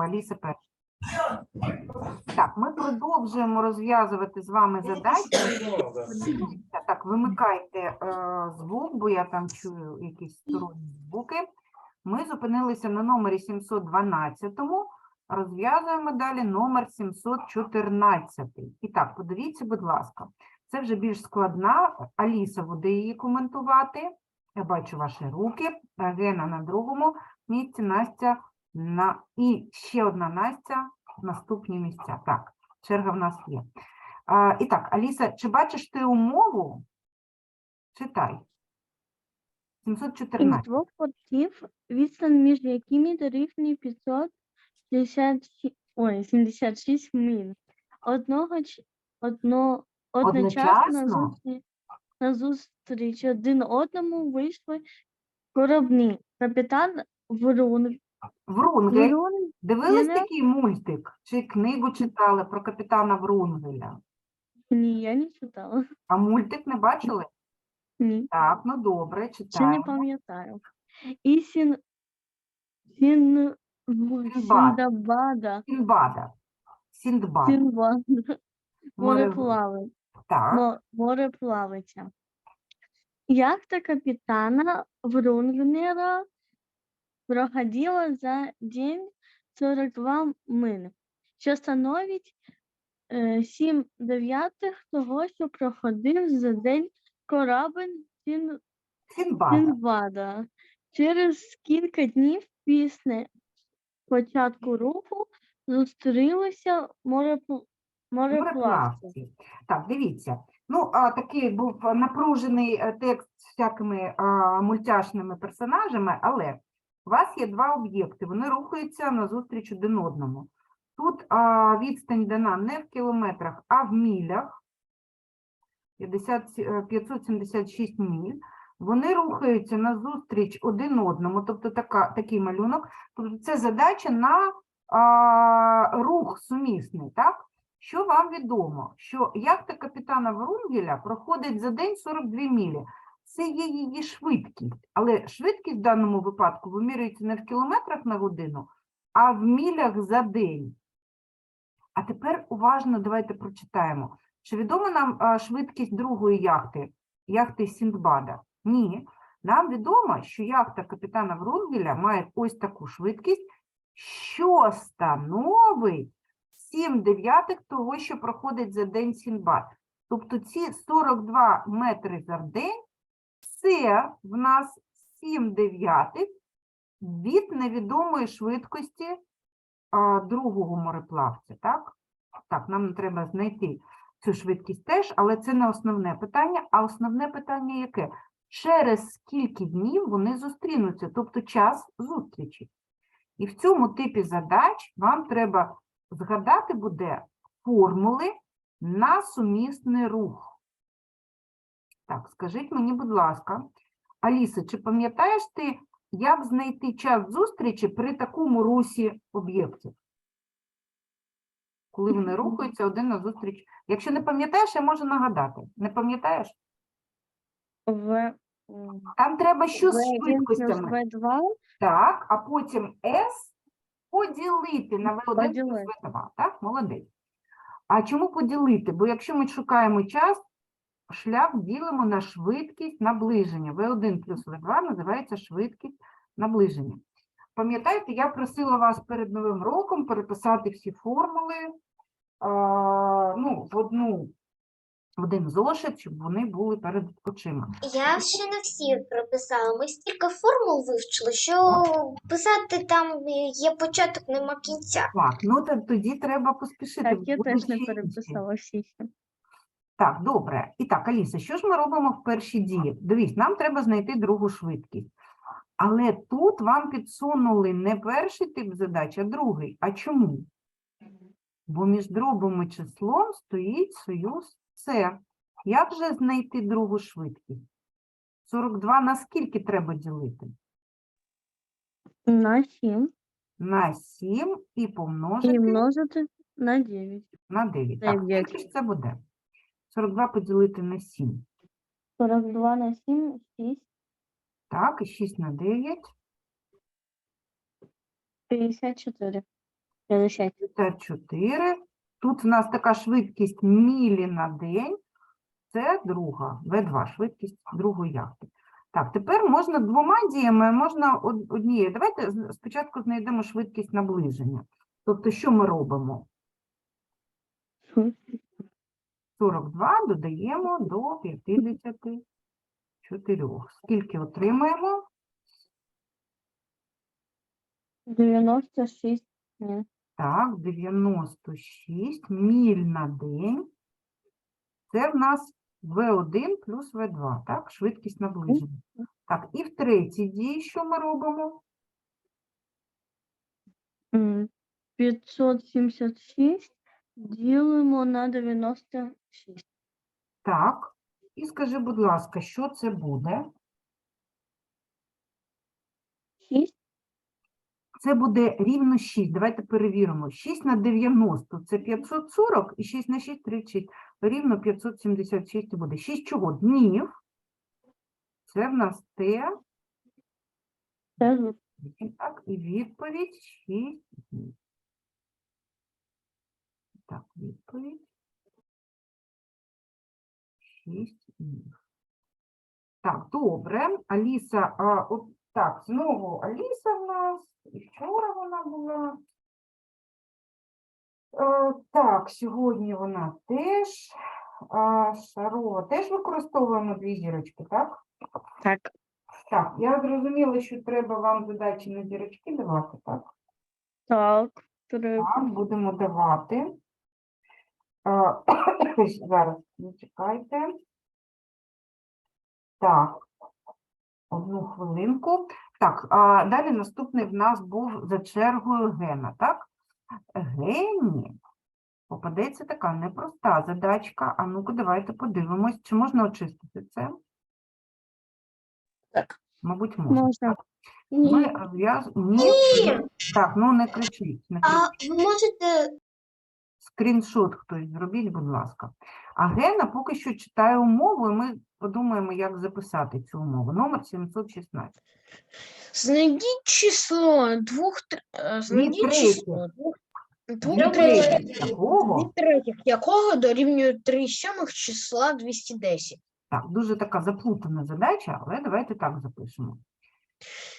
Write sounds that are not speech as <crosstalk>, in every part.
Аліса перша. Так, ми продовжуємо розв'язувати з вами задачі. Так, вимикайте е, звук, бо я там чую якісь сторонні звуки. Ми зупинилися на номері 712, розв'язуємо далі номер 714. І так, подивіться, будь ласка, це вже більш складна. Аліса буде її коментувати. Я бачу ваші руки. Гена на другому місці, Настя на і ще одна Настя наступні місця. Так, черга в нас є. А, і так, Аліса, чи бачиш ти умову? Читай. Із двох портів, відстань між якими дорівнює 566, ой, 76 миль. Одного, ч- одно, одночасно Одночасно? назустріч, назустріч один одному вийшли кораблі. Капітан Врун, Врунгель. Врун Дивились не- такий мультик? Чи книгу читали про капітана Врунгеля? ні, я не читала. А мультик не бачили? Ні, Так, ну добре, ще не читаємо. пам'ятаю. І сін, сін. Сіндабада, Сіндбада. Сіндбад. Сінбада, Море- мореплавець. Так, Мо- мореплавиця. Яхта капітана Врунгнера проходила за день 42 миль, що становить е, 7 дев'ятих того, що проходив за день корабель. Сінбада. Через кілька днів після початку руху зустрілися мореплавці. Мореплавці. Так, дивіться. Ну, а, такий був напружений е, текст з всякими а, мультяшними персонажами, але у вас є два об'єкти, вони рухаються назустріч один одному. Тут а, відстань дана не в кілометрах, а в мілях. 50, е, 576 міль. Вони рухаються назустріч один одному, тобто така, такий малюнок. Тобто це задача на а, рух сумісний, так? Що вам відомо? Що яхта капітана Врунгеля проходить за день 42 мілі. Це є її швидкість, але швидкість в даному випадку вимірюється не в кілометрах на годину, а в мілях за день. А тепер уважно давайте прочитаємо. Чи відома нам швидкість другої яхти, яхти Сіндбада? Ні. Нам відомо, що яхта капітана Врунгеля має ось таку швидкість, що становить 7 дев'ятих того, що проходить за день Сінбад. Тобто ці 42 метри за день це в нас 7 дев'ятих від невідомої швидкості а, другого мореплавця. Так? так, нам треба знайти цю швидкість теж, але це не основне питання. А основне питання яке? Через скільки днів вони зустрінуться, тобто час зустрічі. І в цьому типі задач вам треба згадати буде формули на сумісний рух. Так, скажіть мені, будь ласка, Аліса, чи пам'ятаєш ти, як знайти час зустрічі при такому русі об'єктів? Коли вони рухаються один назустріч. Якщо не пам'ятаєш, я можу нагадати. Не пам'ятаєш? В, Там треба що з В1 швидкостями? В2 Так, а потім S поділити на V1 плюс Поділити. V2. Так, молодець. А чому поділити? Бо якщо ми шукаємо час, шлях ділимо на швидкість наближення. V1 плюс V2 називається швидкість наближення. Пам'ятаєте, я просила вас перед Новим роком переписати всі формули а, ну, в одну в один зошит, щоб вони були перед очима. Я ще не всі прописала. Ми стільки формул вивчили, що писати там є початок, нема кінця. Так, ну то тоді треба поспішити. Так, я теж не переписала всі ще. Так, добре. І так, Аліса, що ж ми робимо в першій дії? Дивись, нам треба знайти другу швидкість. Але тут вам підсунули не перший тип задач, а другий. А чому? Бо між дробом і числом стоїть союз С. Як же знайти другу швидкість? 42 на скільки треба ділити? На 7 На 7 і помножити і множити на 9. на 9. Так, скільки ж це буде? 42 поділити на 7. 42 на 7 6 Так, і 6 на 9. 54. 50. 54. Тут в нас така швидкість мілі на день. Це друга, В2, швидкість другої яхти. Так, тепер можна двома діями, можна од- однією. Давайте з- спочатку знайдемо швидкість наближення. Тобто, що ми робимо? 42 додаємо до 54. Скільки отримаємо? 96. Ні. Так, 96 міль на день. Це в нас В1 плюс В2, так? Швидкість наближення. Так, і в третій дії що ми робимо? М, 576 ділимо на 96. Так. І скажи, будь ласка, що це буде? 6. Це буде рівно 6. Давайте перевіримо. 6 на 90 – це 540, і 6 на 6 – 36. Рівно 576 буде. 6 чого? Днів. Це в нас Т. Це з- Так, і відповідь 6 днів. Так, відповідь 6 днів. Так, добре. Аліса, а, от, так, знову Аліса в нас. І вчора вона була. Е, так, сьогодні вона теж. А, Шарова теж використовуємо дві зірочки, так? Так. Так, я зрозуміла, що треба вам задачі на зірочки давати, так? Так. Треба. Так, будемо давати. <coughs> Зараз, зачекайте. Так, одну хвилинку. Так, а далі наступний в нас був за чергою Гена, так? Гені попадеться така непроста задачка. А ну-ка, давайте подивимось, чи можна очистити це? Так. Мабуть, можна. Можна. Ми Ні. Ні. Так, ну не кричіть, не кричіть. А ви можете Скріншот хтось зробіть, будь ласка. А Гена поки що читає умову, і ми подумаємо, як записати цю умову. Номер 716. Знайдіть число двох тр- е, знайдіть третіх. число двох, двох Дві третіх, третіх якого? дві третіх якого дорівнює 3 сьомих числа 210. Так, дуже така заплутана задача, але давайте так запишемо.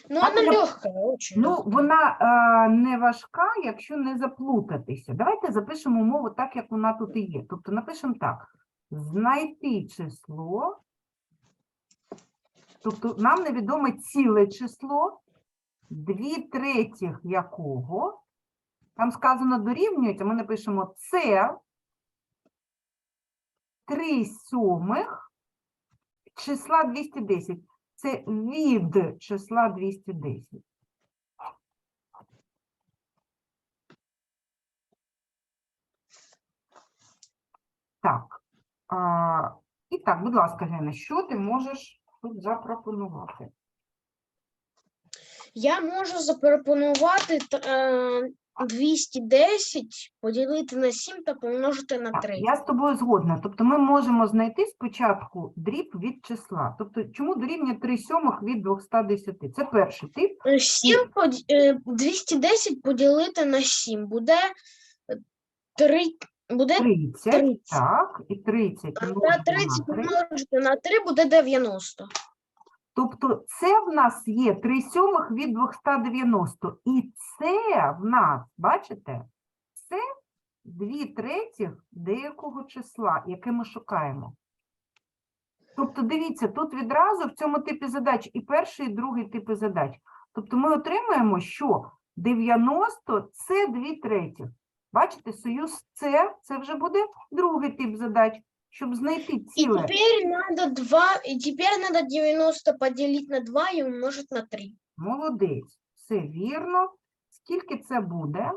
Ну, вона я- легка, очень Ну, вона е, не важка, якщо не заплутатися. Давайте запишемо умову так, як вона тут і є. Тобто напишемо так: знайти число, тобто нам невідоме ціле число, дві третіх якого, там сказано дорівнюють, а ми напишемо це три сьомих числа 210. Це від числа 210. Так. А, і так, будь ласка, Гена, що ти можеш тут запропонувати? Я можу запропонувати е, 210 поділити на 7 та помножити на Так, 3. я з тобою згодна. Тобто ми можемо знайти спочатку дріб від числа. Тобто, чому дорівнює 3 сьомих від 210? Це перший тип. 7 поді- е, 210 поділити на 7 буде 3, буде 30, 30. так, і 30 а помножити на 30 помножити на 3 буде 90. Тобто це в нас є 3 сьомих від 290. І це в нас, бачите, це 2 третіх деякого числа, яке ми шукаємо. Тобто, дивіться, тут відразу в цьому типі задач і перший, і другий типи задач. Тобто ми отримаємо, що 90 – це 2 третіх. Бачите, союз С – це вже буде другий тип задач. Щоб знайти И ціле. теперь надо 2, и теперь надо 90 поделить на 2 и умножить на 3. Молодець, все вірно. Скільки це буде?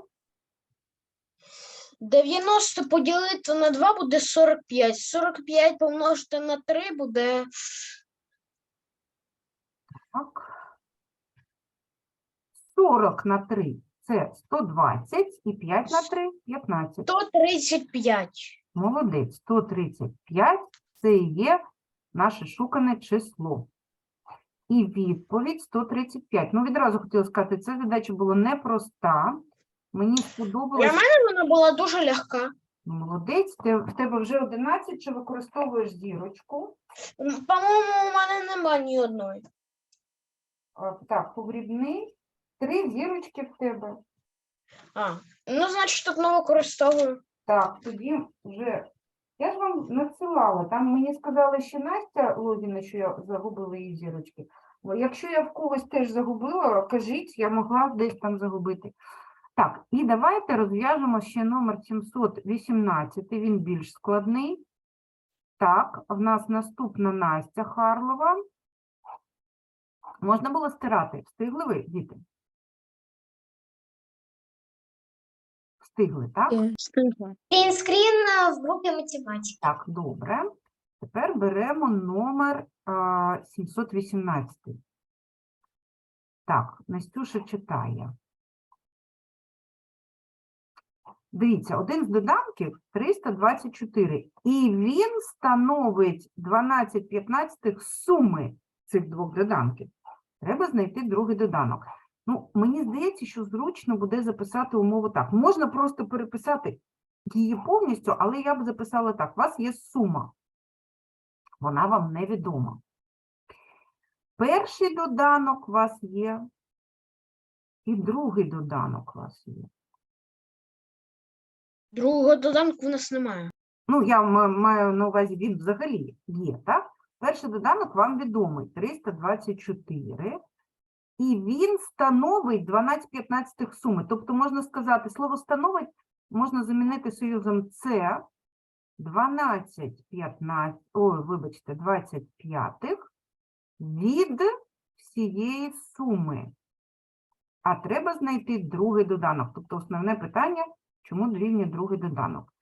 90 поділити на 2 буде 45. 45 помножити на 3 буде Так. 40 на 3 – це 120, і 5 на 3 – 15. 135. Молодець, 135 – це і є наше шукане число. І відповідь 135. Ну, відразу хотіла сказати, ця задача була непроста. Мені сподобалося. Для мене вона була дуже легка. Молодець, ти, в тебе вже 11, чи використовуєш зірочку. По-моєму, у мене нема ні одної. А, Так, погрібний. Три зірочки в тебе. А, ну, значить, не використовую. Так, тоді вже. Я ж вам надсилала. Там мені сказали, що Настя Логіна, що я загубила її зірочки. Якщо я в когось теж загубила, кажіть, я могла десь там загубити. Так, і давайте розв'яжемо ще номер 718, він більш складний. Так, в нас наступна Настя Харлова. Можна було стирати. Встигли ви, діти? Встигли, так? Встигла. Скрін в групі математики. Так, добре. Тепер беремо номер а, 718. Так, Настюша читає. Дивіться, один з доданків 324, і він становить 12 15 суми цих двох доданків. Треба знайти другий доданок. Ну, мені здається, що зручно буде записати умову так. Можна просто переписати її повністю, але я б записала так: у вас є сума. Вона вам невідома. Перший доданок у вас є, і другий доданок у вас є. Другого доданку в нас немає. Ну, я маю на увазі, він взагалі є, так? Перший доданок вам відомий 324. І він становить 12 15 суми. Тобто можна сказати, слово становить можна замінити союзом це 12 15, ой, вибачте, 25 від всієї суми. А треба знайти другий доданок. Тобто основне питання, чому дорівнює другий доданок.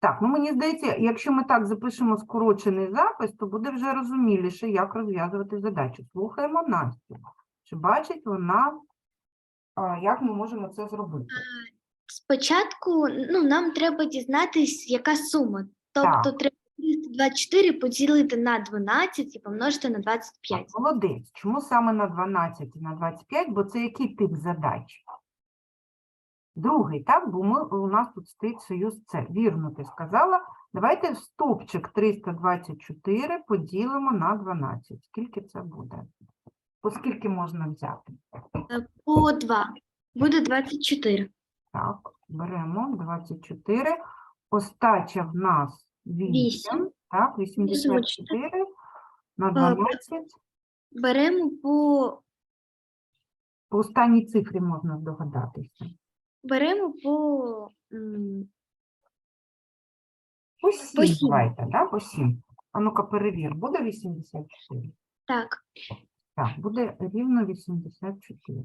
Так, ну мені здається, якщо ми так запишемо скорочений запис, то буде вже розуміліше, як розв'язувати задачу. Слухаємо Настю. Чи бачить вона, як ми можемо це зробити? Спочатку ну, нам треба дізнатись, яка сума. Тобто Так. треба 324 поділити на 12 і помножити на 25. Так, Молодець. Чому саме на 12 і на 25? Бо це який тип задач? Другий, так? Бо ми, у нас тут стоїть союз С. Вірно ти сказала. Давайте стовпчик 324 поділимо на 12. Скільки це буде? Оскільки можна взяти? Е, По 2 буде 24. Так, беремо 24. Остача в нас 8. Вісім. Так, 84 на 12. Беремо по, По останній цифрі можна здогадатися. беремо по м, По 7 сім. давайте, да? по 7. А ну-ка перевір, буде 84? так, Так, буде рівно 84.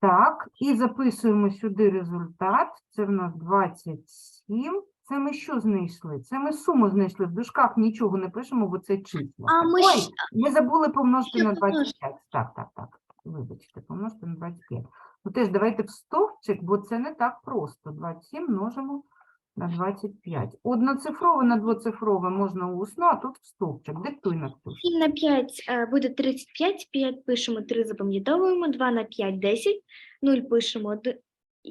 Так, і записуємо сюди результат. Це в нас 27. Це ми що знайшли? Це ми суму знайшли. В дужках нічого не пишемо, бо це числа. А ми Ой, ми забули помножити на 25. Так, так, так. Вибачте, помножити на 25. Ну теж давайте в стовпчик, бо це не так просто. 27 множимо на 25. Одноцифрове на двоцифрове можна усно, а тут в стовпчик. Диктуй на 7 на 5 е, буде 35, 5 пишемо, 3 запам'ятовуємо, 2 на 5 – 10, 0 пишемо, оди-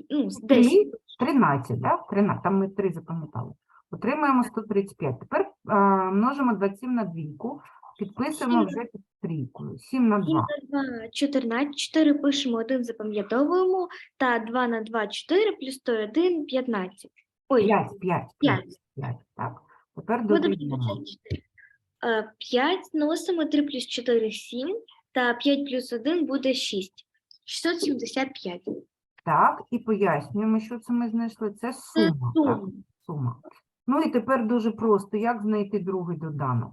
ну, з 10. 13, да? 13, там ми 3 запам'ятали. Отримаємо 135. Тепер а, множимо 27 на двійку, підписуємо Сім. вже під трійкою. 7 на 7 2. на 2 – 14, 4 пишемо, 1 запам'ятовуємо, та 2 на 2 – 4, плюс 101 – 15. Ой, 5, 5, 5, 5, так. Тепер додаємо. 54. Е, 5 носимо, 3 плюс 4 – 7, та 5 плюс 1 буде 6. 675. Так, і пояснюємо, що це ми знайшли. Це Це сума. Так, сума. сума. Ну і тепер дуже просто, як знайти другий доданок?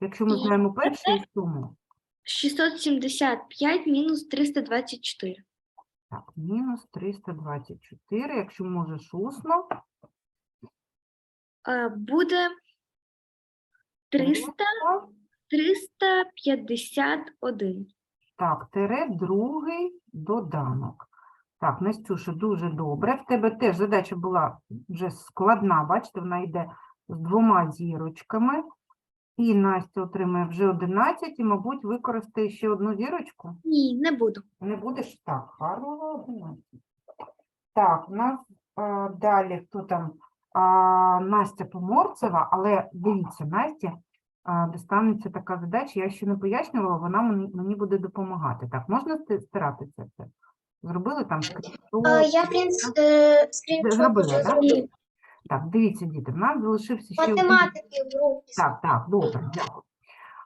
Якщо ми знаємо першу суму, 675 мінус 324. Так, мінус 324, якщо можеш усно, Е, Буде 300, 351. Так, тире другий доданок. Так, Настюша, дуже добре. В тебе теж задача була вже складна, бачите, вона йде з двома зірочками. І Настя отримає вже 11 і, мабуть, використає ще одну зірочку. Ні, не буду. Не будеш так, Харова 11. Так, у нас е, далі хто там? А, Настя Поморцева, але дивіться, Насті а, достанеться така задача, я ще не пояснювала, вона мені, мені буде допомагати. Так, можна сти- стиратися це? Зробили там скріншот? Е, Я принц е, скріншот да? зробила. Так, дивіться, діти, в нас залишився ще один. Математики в групі. Так, так, добре, дякую.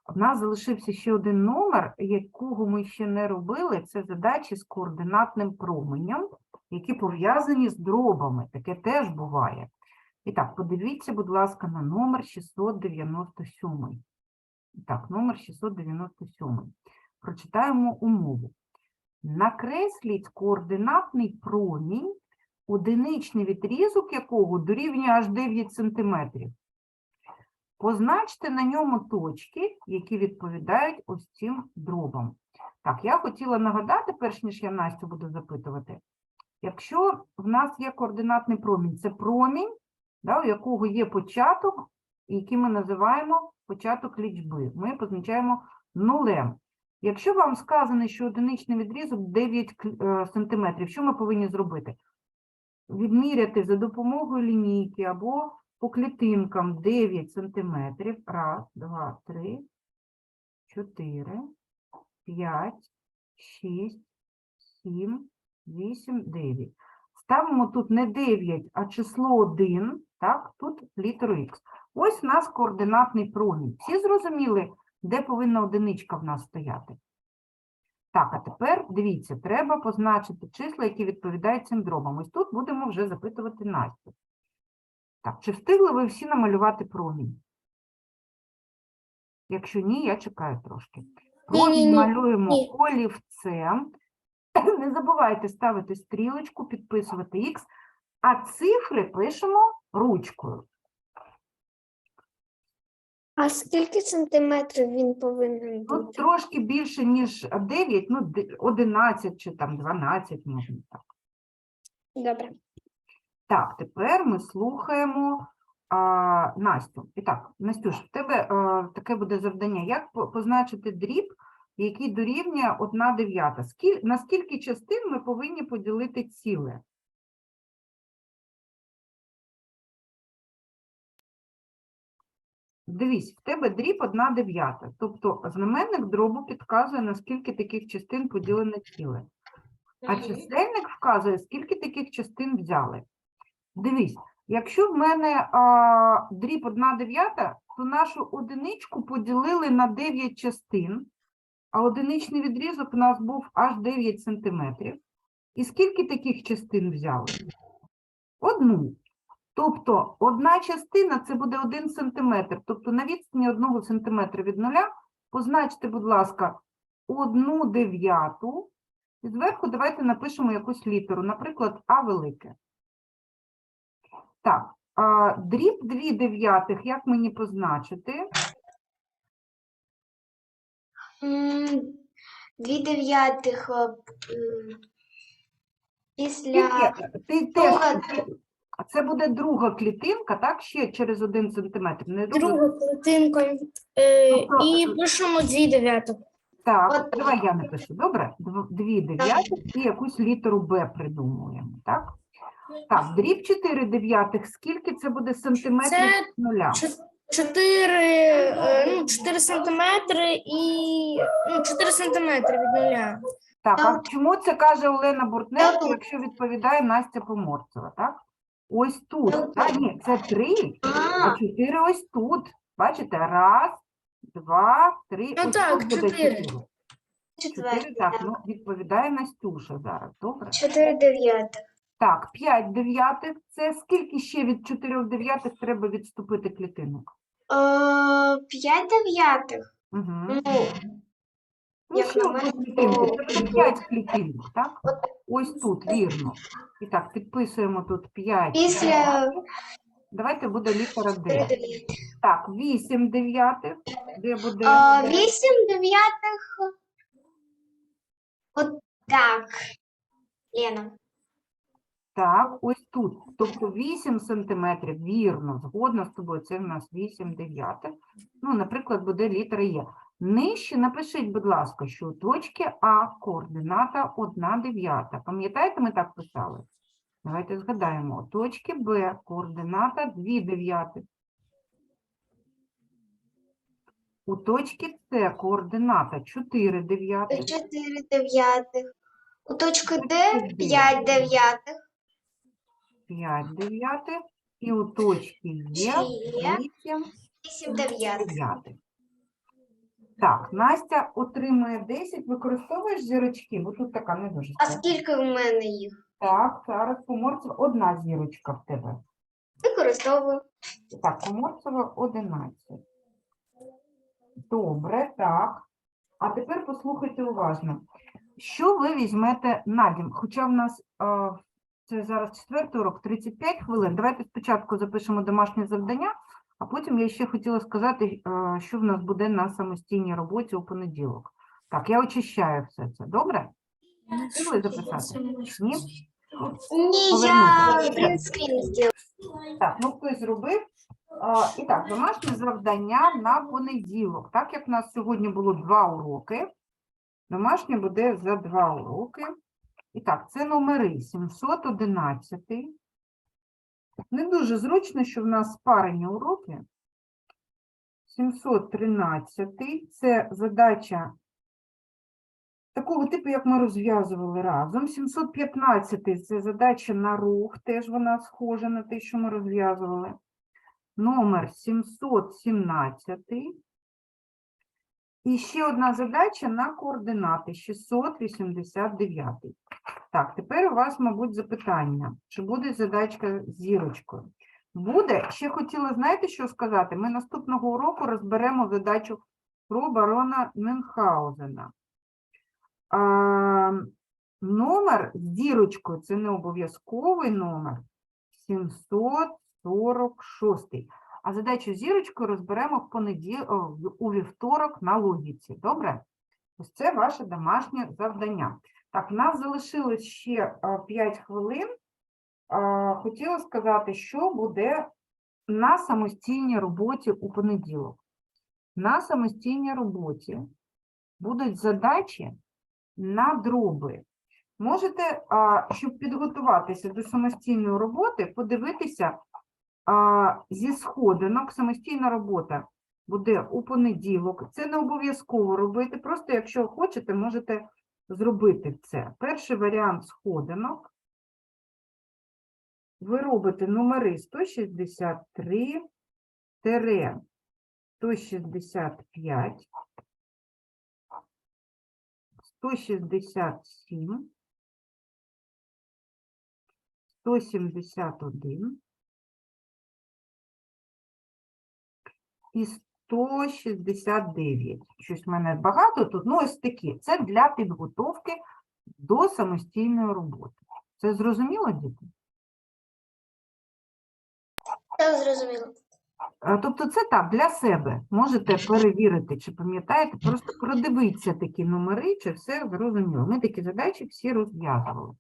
У нас залишився ще один номер, якого ми ще не робили. Це задачі з координатним променем, які пов'язані з дробами. Таке теж буває. І так, подивіться, будь ласка, на номер 697. Так, номер 697. Прочитаємо умову. Накресліть координатний промінь, одиничний відрізок якого дорівнює аж 9 сантиметрів. Позначте на ньому точки, які відповідають ось цим дробам. Так, я хотіла нагадати, перш ніж я Настю буду запитувати, якщо в нас є координатний промінь, це промінь, да, у якого є початок, який ми називаємо початок лічби. Ми позначаємо нулем. Якщо вам сказано, що одиничний відрізок 9 см, що ми повинні зробити? Відміряти за допомогою лінійки або по клітинкам 9 сантиметрів. Раз, два, три, чотири, п'ять, шість, сім, вісім, дев'ять. Ставимо тут не 9, а число 1, так, тут літеру Х. Ось у нас координатний промінь. Всі зрозуміли, де повинна одиничка в нас стояти? Так, а тепер дивіться, треба позначити числа, які відповідають цим дробам. Ось тут будемо вже запитувати Настю. Так, чи встигли ви всі намалювати промінь? Якщо ні, я чекаю трошки. Промінь малюємо олівцем. <coughs> Не забувайте ставити стрілочку, підписувати Х, а цифри пишемо ручкою. А скільки сантиметрів він повинен Тут трошки більше, ніж 9, ну, де- 11 чи там 12, можна так. Добре. Так, тепер ми слухаємо а, Настю. І так, Настюш, в тебе а, таке буде завдання. Як по- позначити дріб, який дорівнює 1 дев'ята? Скіль, на скільки частин ми повинні поділити ціле? Дивись, в тебе дріб 1 дев'ята. Тобто знаменник дробу підказує, на скільки таких частин поділене ціле. А чисельник вказує, скільки таких частин взяли. Дивись, якщо в мене а, дріб 1 дев'ята, то нашу одиничку поділили на 9 частин, а одиничний відрізок у нас був аж 9 сантиметрів. І скільки таких частин взяли? Одну. Тобто одна частина це буде 1 сантиметр. Тобто на відстані 1 сантиметра від нуля позначте, будь ласка, 1 дев'яту. І зверху давайте напишемо якусь літеру, наприклад, А велике. Так, а, дріб 2 дев'ятих, як мені позначити? Дві дев'ятих е, після Скільки? Ти теж, друга- це буде друга клітинка, так, ще через 1 сантиметр. Не друга. Друга клітинка. Е, Тобто, і пишемо дві дев'ятих. Так, От- давай я напишу, добре? Дв- Дві дев'ятих і якусь літеру Б придумуємо, так? Так, дріб 4 дев'ятих, скільки це буде сантиметрів Це від нуля? чо- чотири, е, ну, чотири сантиметри і ну, чотири сантиметри від нуля. Так, а чому це каже Олена Буртненко, якщо відповідає Настя Поморцева, так? Ось тут, так? Ні, це 3, а А, 4 ось тут. Бачите, раз, два, три, Ну ось так, тут буде чотири. 4. 4, так, ну, відповідає Настюша зараз, добре? Чотири дев'ятих. Так, 5 дев'ятих, це скільки ще від 4 дев'ятих треба відступити клітинок? Е, П'ять дев'ятих. Угу. Ну, Ну, як на мене, то- це 5 клітинок, так? Ось тут, вірно. І так, підписуємо тут 5. після Давайте буде літера Д. Так, 8 дев'ятих, де буде? Е, Вісім дев'ятих. От так. Лена. Так, ось тут. Тобто 8 сантиметрів, вірно, згодна з тобою, це в нас 8 дев'ятих. Ну, наприклад, буде літера Є. Нижче напишіть, будь ласка, що у точки А координата 1 дев'ята. Пам'ятаєте, ми так писали? Давайте згадаємо. У точки Б координата 2 дев'ятих. У точки С координата 4 дев'ятих. 4 дев'ятих. У точки Д Точки 5 дев'ятих. 5 дев'ятих. І у точки Е Є. 8 8 дев'ятих. Так, Настя отримує 10. Використовуєш зірочки, бо тут така не дуже. А складна. скільки в мене їх? Так, зараз Поморцева одна зірочка в тебе. Використовую. Так, Поморцева 11. Добре, так. А тепер послухайте уважно. Що ви візьмете на дім? Хоча в нас а, це зараз четвертий урок, 35 хвилин. Давайте спочатку запишемо домашнє завдання, а потім я ще хотіла сказати, що в нас буде на самостійній роботі у понеділок. Так, я очищаю все це. Добре? Хотіли записати? Ні? Ні, я принтскрін зробила. Так, ну хтось зробив. І так, домашнє завдання на понеділок. Так як в нас сьогодні було два уроки, домашнє буде за два уроки. І так, це номери 711. Не дуже зручно, що в нас спарені уроки. 713 це задача такого типу, як ми розв'язували разом. 715 це задача на рух, теж вона схожа на те, що ми розв'язували. Номер 717. І ще одна задача на координати 689. Так, тепер у вас, мабуть, запитання, чи буде задачка з зірочкою? Буде. Ще хотіла, знаєте, що сказати? Ми наступного уроку розберемо задачу про барона Мюнхгаузена. А, номер з дірочкою, це не обов'язковий номер, 746. А задачу зірочкою розберемо в понеділ... у вівторок на логіці. Добре? Ось це ваше домашнє завдання. Так, в нас залишилось ще 5 хвилин. Хотіла сказати, що буде на самостійній роботі у понеділок. На самостійній роботі будуть задачі на дроби. Можете, щоб підготуватися до самостійної роботи, подивитися а, зі сходинок. Самостійна робота буде у понеділок. Це не обов'язково робити. Просто, якщо хочете, можете зробити це. Перший варіант сходинок. Ви робите номери 163 165 167, 171 і 169. Щось в мене багато тут, ну ось такі. Це для підготовки до самостійної роботи. Це зрозуміло, діти? Так, зрозуміло. Тобто це так, для себе. Можете перевірити, чи пам'ятаєте, просто продивіться такі номери, чи все зрозуміло. Ми такі задачі всі розв'язували.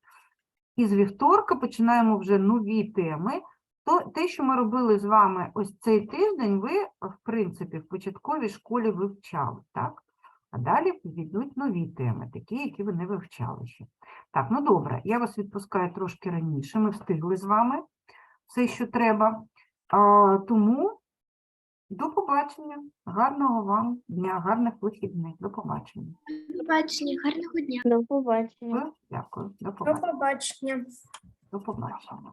І з вівторка починаємо вже нові теми. То, те, що ми робили з вами ось цей тиждень, ви, в принципі, в початковій школі вивчали, так? А далі підійдуть нові теми, такі, які ви не вивчали ще. Так, ну добре, я вас відпускаю трошки раніше. Ми встигли з вами все, що треба. А, тому до побачення. Гарного вам дня, гарних вихідних. До побачення. До Побачення, гарного дня. До побачення. Дякую. До побачення. До побачення.